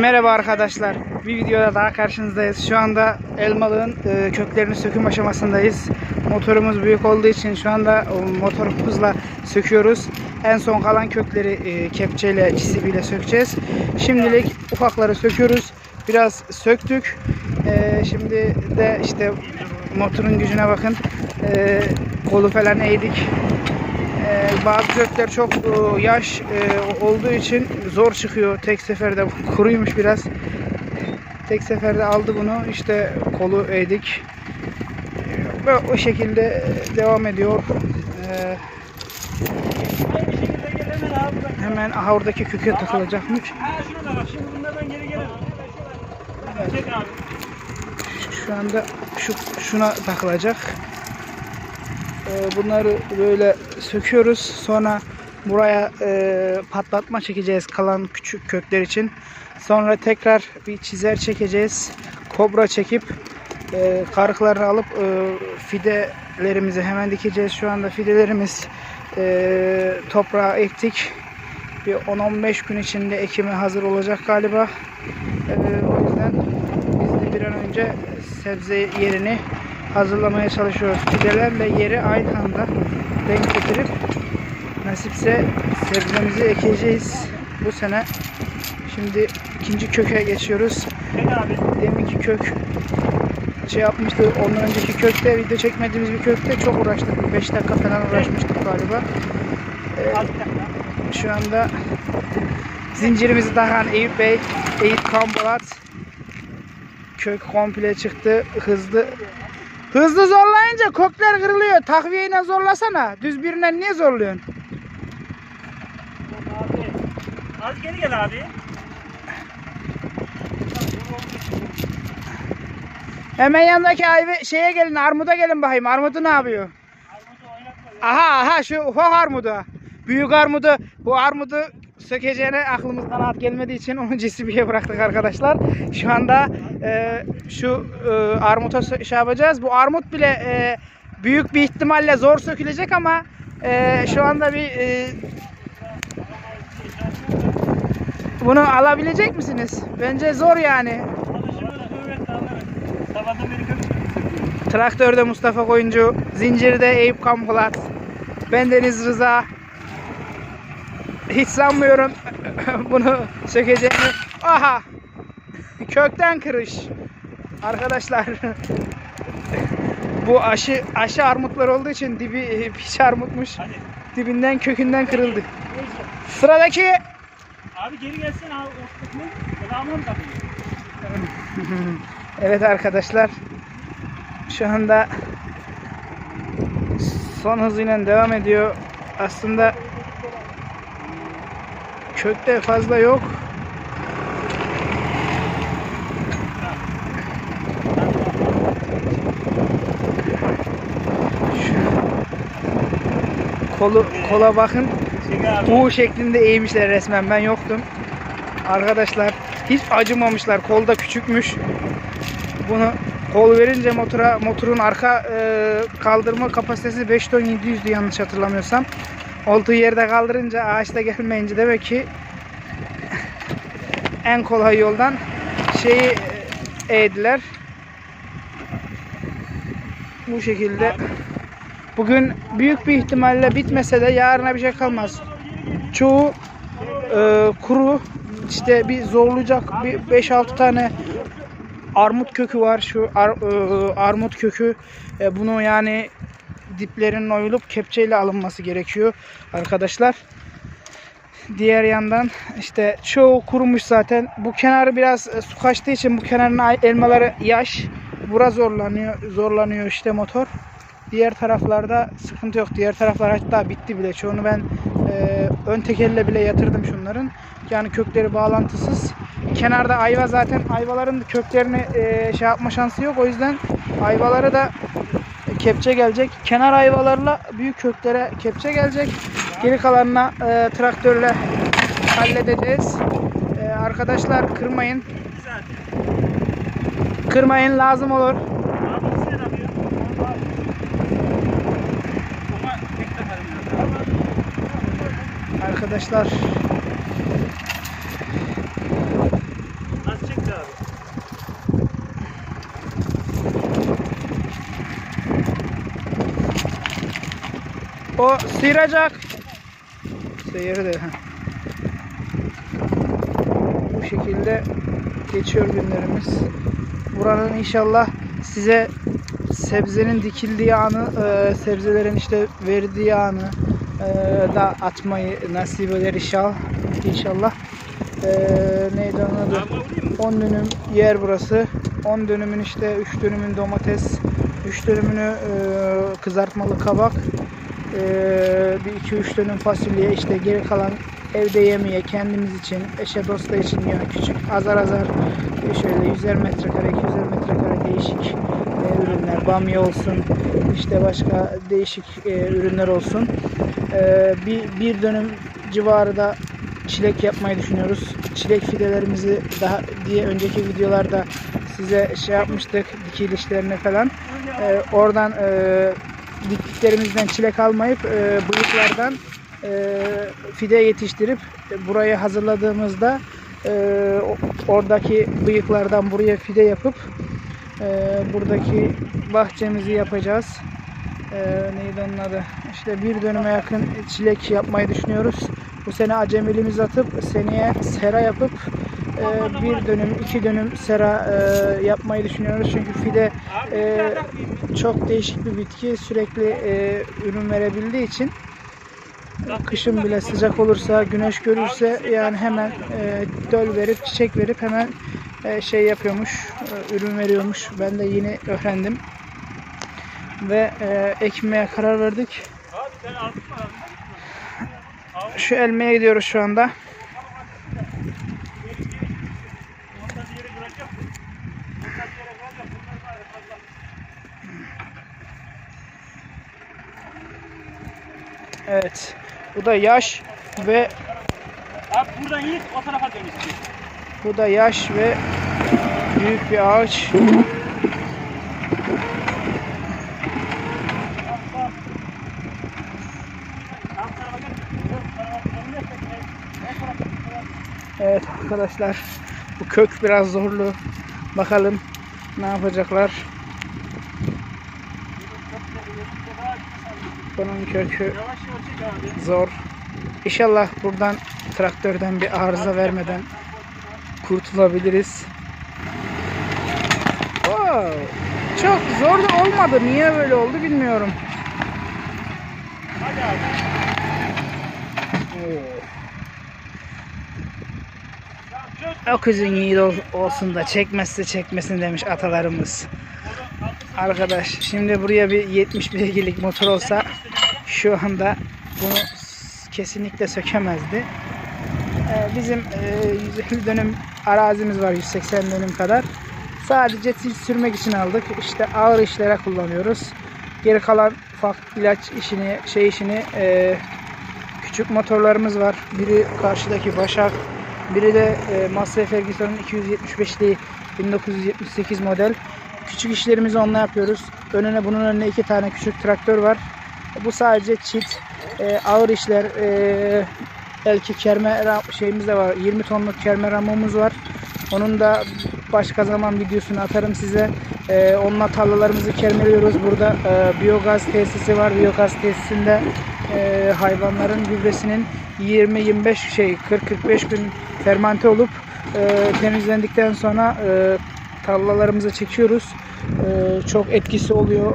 Merhaba arkadaşlar. Bir videoda daha karşınızdayız. Şu anda elmalığın e, köklerini söküm aşamasındayız. Motorumuz büyük olduğu için şu anda o, motorumuzla söküyoruz. En son kalan kökleri e, kepçeyle, çisibiyle sökeceğiz. Şimdilik ufakları söküyoruz. Biraz söktük. E, şimdi de işte motorun gücüne bakın. E, kolu falan eğdik. Ee, bazı kökler çok e, yaş e, olduğu için zor çıkıyor. Tek seferde kuruymuş biraz. Tek seferde aldı bunu. İşte kolu eğdik. Ve o şekilde devam ediyor. Ee, hemen aha oradaki köke takılacakmış. Şu anda şu şuna takılacak. Ee, bunları böyle söküyoruz. Sonra buraya e, patlatma çekeceğiz kalan küçük kökler için. Sonra tekrar bir çizer çekeceğiz. Kobra çekip e, karıklarını alıp e, fidelerimizi hemen dikeceğiz. Şu anda fidelerimiz e, toprağa ektik. Bir 10-15 gün içinde ekime hazır olacak galiba. E, o yüzden biz de bir an önce sebze yerini hazırlamaya çalışıyoruz. Fidelerle yeri aynı anda denk getirip nasipse sebzemizi ekeceğiz bu sene. Şimdi ikinci köke geçiyoruz. Deminki kök şey yapmıştı. Ondan önceki kökte video çekmediğimiz bir kökte çok uğraştık. 5 dakika falan uğraşmıştık galiba. Ee, şu anda zincirimizi takan Eyüp Bey, Eyüp Kampolat kök komple çıktı. Hızlı Hızlı zorlayınca kökler kırılıyor. Takviyeyle zorlasana. Düz birinden niye zorluyorsun? Abi. Az geri gel abi. Hemen yanındaki ayve şeye gelin, armuda gelin bakayım. Armudu ne yapıyor? Armudu oynatma. Aha aha şu ufak armudu. Büyük armudu. Bu armudu sökeceğine aklımızdan at gelmediği için onu cesibiye bıraktık arkadaşlar. Şu anda e, şu e, armuta şey yapacağız. Bu armut bile e, büyük bir ihtimalle zor sökülecek ama e, şu anda bir e, bunu alabilecek misiniz? Bence zor yani. Traktörde Mustafa Koyuncu, Zincir'de Eyüp Kampolat, ben Deniz Rıza. Hiç sanmıyorum bunu sökeceğimi. Aha! Kökten kırış. Arkadaşlar bu aşı aşı armutlar olduğu için dibi e, piç armutmuş. Hadi. Dibinden kökünden kırıldı. Sıradaki Abi geri gelsene abi. Takıyorsun? Evet arkadaşlar. Şu anda son hızıyla devam ediyor. Aslında kökte fazla yok. Kolu, kola bakın. U şeklinde eğmişler resmen ben yoktum. Arkadaşlar hiç acımamışlar. Kol da küçükmüş. Bunu kol verince motora motorun arka e, kaldırma kapasitesi 5 ton 700'dü yanlış hatırlamıyorsam. Olduğu yerde kaldırınca ağaçta gelmeyince demek ki en kolay yoldan şeyi e, eğdiler. Bu şekilde. Bugün büyük bir ihtimalle bitmese de yarına bir şey kalmaz çoğu e, kuru işte bir zorlayacak bir 5-6 tane armut kökü var şu ar- e, armut kökü E, bunu yani diplerinin oyulup kepçeyle alınması gerekiyor arkadaşlar. Diğer yandan işte çoğu kurumuş zaten. Bu kenarı biraz e, su kaçtığı için bu kenarın elmaları yaş. Bura zorlanıyor, zorlanıyor işte motor. Diğer taraflarda sıkıntı yok. Diğer taraflar hatta bitti bile. Çoğunu ben e, ön tekelle bile yatırdım şunların. Yani kökleri bağlantısız. Kenarda ayva zaten ayvaların köklerini e, şey yapma şansı yok. O yüzden ayvaları da kepçe gelecek. Kenar ayvalarla büyük köklere kepçe gelecek. Geri kalanına e, traktörle halledeceğiz. E, arkadaşlar kırmayın. Kırmayın lazım olur. Abi sen ne yapıyorsun? Ama tek takarım ya. Arkadaşlar O sıyıracak. Sıyırdı. Bu şekilde geçiyor günlerimiz. Buranın inşallah size sebzenin dikildiği anı, e, sebzelerin işte verdiği anı e, da atmayı nasip eder inşallah. İnşallah. E, neydi onun adı? Damla vurayım mı? 10 dönüm yer burası. 10 dönümün işte 3 dönümün domates, 3 dönümünü e, kızartmalı kabak, e, bir 2-3 dönüm fasulye işte geri kalan evde yemeye kendimiz için, eşe dosta için yani küçük azar azar e, şöyle 100'er metrekare, 200'er metrekare değişik e, ürünler, bamya olsun, işte başka değişik e, ürünler olsun. E, bir, bir dönüm civarı da çilek yapmayı düşünüyoruz. Çilek fidelerimizi daha diye önceki videolarda size şey yapmıştık dikil işlerini falan. Ee, oradan e, diktiklerimizden çilek almayıp e, bıyıklardan e, fide yetiştirip e, burayı hazırladığımızda e, oradaki bıyıklardan buraya fide yapıp e, buradaki bahçemizi yapacağız. E, neydi onun adı? İşte bir dönüme yakın çilek yapmayı düşünüyoruz. Bu sene acemiliğimizi atıp seneye sera yapıp e, bir dönüm, iki dönüm sera e, yapmayı düşünüyoruz. Çünkü fide e, çok değişik bir bitki. Sürekli e, ürün verebildiği için kışın bile sıcak olursa, güneş görürse yani hemen e, döl verip, çiçek verip hemen e, şey yapıyormuş, e, ürün veriyormuş. Ben de yeni öğrendim. Ve e, ekmeye karar verdik. Şu elmeye gidiyoruz şu anda. Onu da bir yere bırakacak mı? Bunlar bir yere kalacak. Bunlar var ya fazla. Evet. Bu da yaş ve Abi buradan yiğit o tarafa dön istiyor. bu da yaş ve büyük bir ağaç. Evet arkadaşlar bu kök biraz zorlu. Bakalım ne yapacaklar. Bunun kökü Zor. İnşallah buradan traktörden bir arıza vermeden kurtulabiliriz. Wow. Çok zor da olmadı. Niye böyle oldu bilmiyorum. Hadi abi. Kızın yiğit ol- olsun da çekmezse çekmesin demiş atalarımız. Arkadaş şimdi buraya bir 70 beygirlik motor olsa şu anda bunu kesinlikle sökemezdi. Ee, bizim e, 150 dönüm arazimiz var 180 dönüm kadar. Sadece sil sürmek için aldık. İşte ağır işlere kullanıyoruz. Geri kalan ufak ilaç işini, şey işini e, küçük motorlarımız var. Biri karşıdaki Başak, biri de e, Massey Ferguson'un 275'li 1978 model. Küçük işlerimizi onunla yapıyoruz. Önüne bunun önüne iki tane küçük traktör var. Bu sadece çit. E, ağır işler. E, belki kerme şeyimiz de var. 20 tonluk kerme ramımız var. Onun da başka zaman videosunu atarım size. E, onunla tarlalarımızı kermeliyoruz. Burada e, biyogaz tesisi var. Biyogaz tesisinde e, hayvanların gübresinin 20-25 şey 40-45 gün fermente olup e, temizlendikten sonra e, tarlalarımıza çekiyoruz. E, çok etkisi oluyor.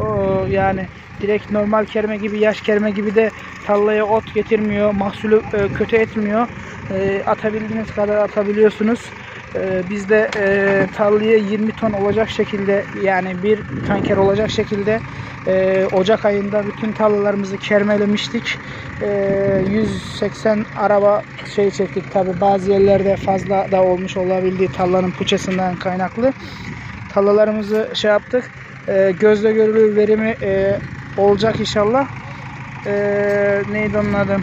E, yani direkt normal kerme gibi, yaş kerme gibi de tarlaya ot getirmiyor. Mahsulü e, kötü etmiyor. E, atabildiğiniz kadar atabiliyorsunuz. E, biz de e, tarlaya 20 ton olacak şekilde yani bir tanker olacak şekilde e, Ocak ayında bütün tarlalarımızı kermelemiştik. E, 180 araba şey çektik tabi bazı yerlerde fazla da olmuş olabildiği tarlanın puçasından kaynaklı. Tarlalarımızı şey yaptık. E, gözle görülür verimi e, olacak inşallah. E, neydi onun adı?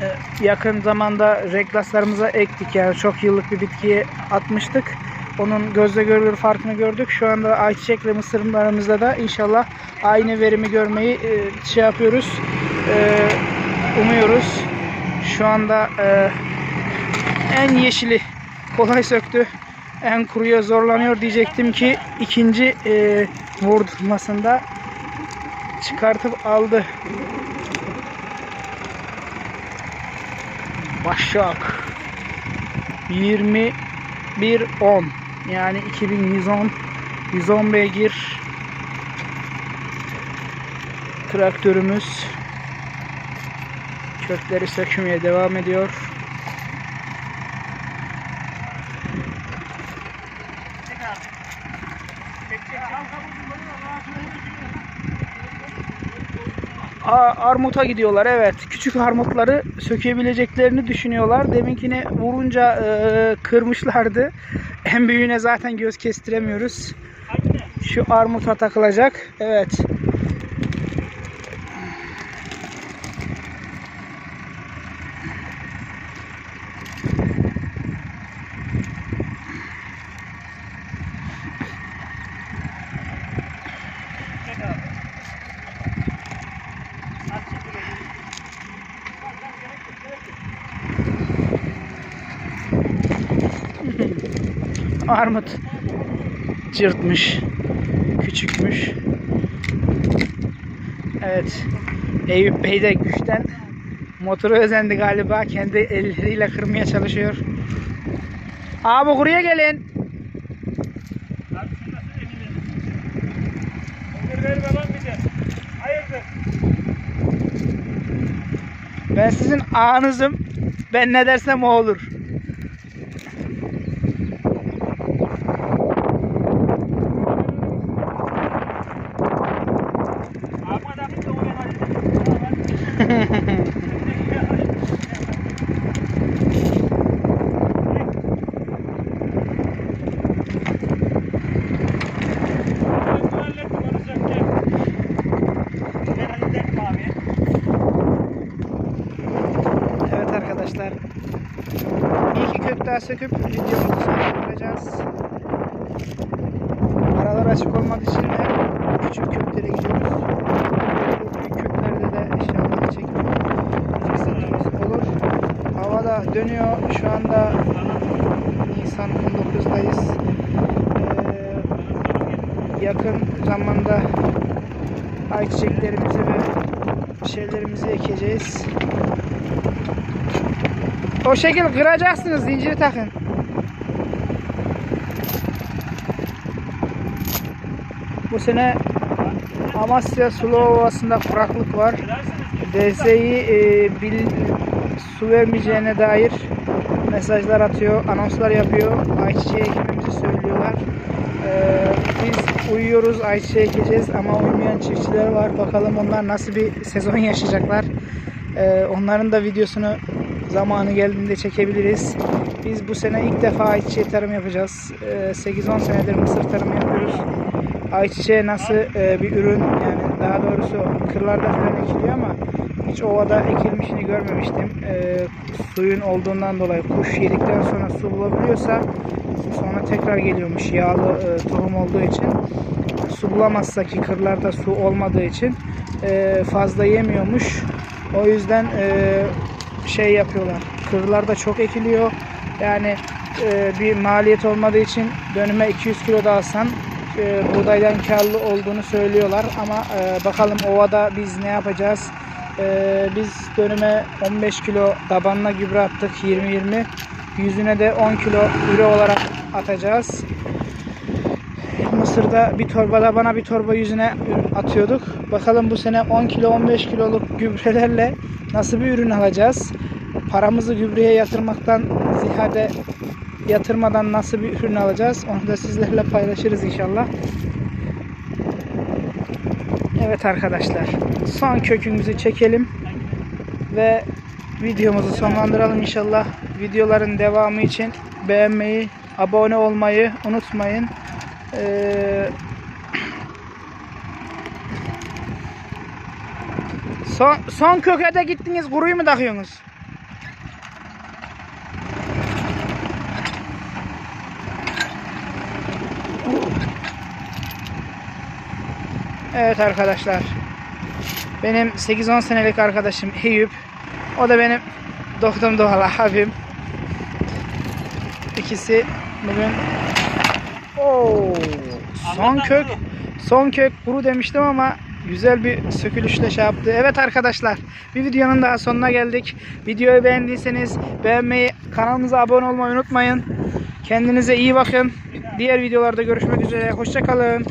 E, yakın zamanda reklaslarımıza ektik yani çok yıllık bir bitkiye atmıştık. Onun gözle görülür farkını gördük. Şu anda ayçiçek ve mısırlarımızda da inşallah aynı verimi görmeyi e, şey yapıyoruz. E, umuyoruz. Şu anda e, en yeşili kolay söktü en kuruya zorlanıyor diyecektim ki ikinci e, vurdurmasında çıkartıp aldı. Başak. 21.10 yani 2110 110 beygir. Traktörümüz. Kökleri sökmeye devam ediyor. Armuta gidiyorlar evet. Küçük armutları sökebileceklerini düşünüyorlar. Deminkini vurunca e, kırmışlardı. En büyüğüne zaten göz kestiremiyoruz. Şu armuta takılacak. Evet. Armut cırtmış. Küçükmüş. Evet. Eyüp Bey de güçten motoru özendi galiba. Kendi elleriyle kırmaya çalışıyor. Abi buraya gelin. Ben sizin ağanızım. Ben ne dersem o olur. Ahmet abi de oraya hadi. Evet arkadaşlar. Bir iki kök daha söküp videomuzu sonlandıracağız. Aralar açık olmak için de küçük köklere gidiyoruz. Büyük köklerde de inşallah çekip fırsatımız olur. Hava da dönüyor. Şu anda Nisan 19'dayız. Ee, yakın zamanda ayçiçeklerimizi ve şeylerimizi ekeceğiz. O şekil kıracaksınız zinciri takın. Bu sene Amasya Sulu Ovası'nda kuraklık var. DSİ e, bil, su vermeyeceğine dair mesajlar atıyor, anonslar yapıyor. Ayçiçeği ekmemizi söylüyorlar. Ee, biz uyuyoruz, ayçiçeği ekeceğiz ama uyumayan çiftçiler var. Bakalım onlar nasıl bir sezon yaşayacaklar. Ee, onların da videosunu zamanı geldiğinde çekebiliriz. Biz bu sene ilk defa ayçiçeği tarım yapacağız. Ee, 8-10 senedir mısır tarımı yapıyoruz. Ayçiçeği nasıl e, bir ürün yani daha doğrusu kırlarda falan ekiliyor ama hiç ovada ekilmişini görmemiştim. Ee, suyun olduğundan dolayı kuş yedikten sonra su bulabiliyorsa sonra tekrar geliyormuş yağlı e, tohum olduğu için. Su bulamazsa ki kırlarda su olmadığı için e, fazla yemiyormuş. O yüzden şey yapıyorlar. Kırlarda çok ekiliyor. Yani e, bir maliyet olmadığı için dönüme 200 kilo da alsan e, buğdaydan karlı olduğunu söylüyorlar. Ama e, bakalım ovada biz ne yapacağız? E, biz dönüme 15 kilo tabanla gübre attık 20-20. Yüzüne de 10 kilo üre olarak atacağız. Mısır'da bir torbada bana bir torba yüzüne atıyorduk. Bakalım bu sene 10 kilo 15 kiloluk gübrelerle nasıl bir ürün alacağız? Paramızı gübreye yatırmaktan ziyade yatırmadan nasıl bir ürün alacağız? Onu da sizlerle paylaşırız inşallah. Evet arkadaşlar. Son kökümüzü çekelim ve videomuzu sonlandıralım inşallah. Videoların devamı için beğenmeyi, abone olmayı unutmayın. Ee, son, son köke de gittiniz kuruyu mu takıyorsunuz? Evet arkadaşlar. Benim 8-10 senelik arkadaşım Eyüp. O da benim doktorum doğal abim. İkisi bugün Oo, son kök son kök kuru demiştim ama güzel bir sökülüşle şey yaptı. Evet arkadaşlar bir videonun daha sonuna geldik. Videoyu beğendiyseniz beğenmeyi, kanalımıza abone olmayı unutmayın. Kendinize iyi bakın. Diğer videolarda görüşmek üzere. Hoşçakalın.